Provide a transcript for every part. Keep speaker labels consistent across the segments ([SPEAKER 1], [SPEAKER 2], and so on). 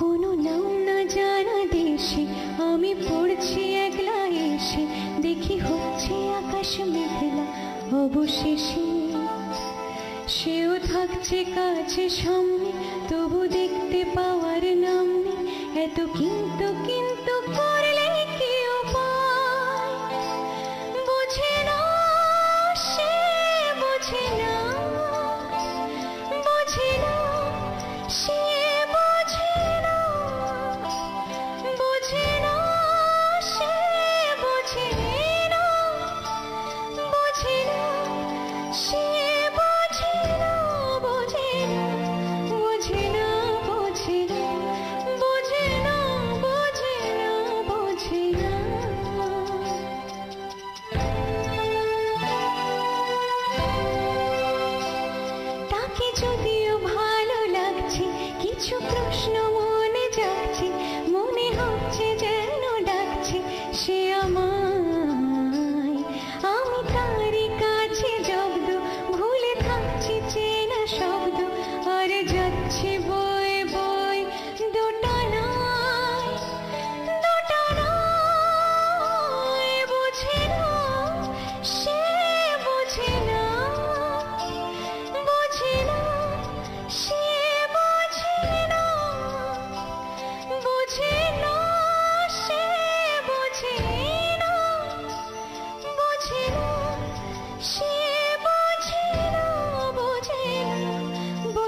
[SPEAKER 1] কোনো নাম না জানা দেশে, আমি পড়ছি একলা এসে, দেখি হচ্ছে আকাশ মেঘলা অবশেষে। সেও থাকছে কাছে সামনে, তবু দেখতে পাওয়ার নাম, এত কিন্তু কিন্তু করলে কি উপায়? বোঝে না কিছু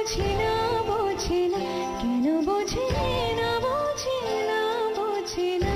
[SPEAKER 1] বোঝে না বোঝে না কেন বোঝে না বোঝে না বোঝে না।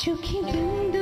[SPEAKER 1] to keep the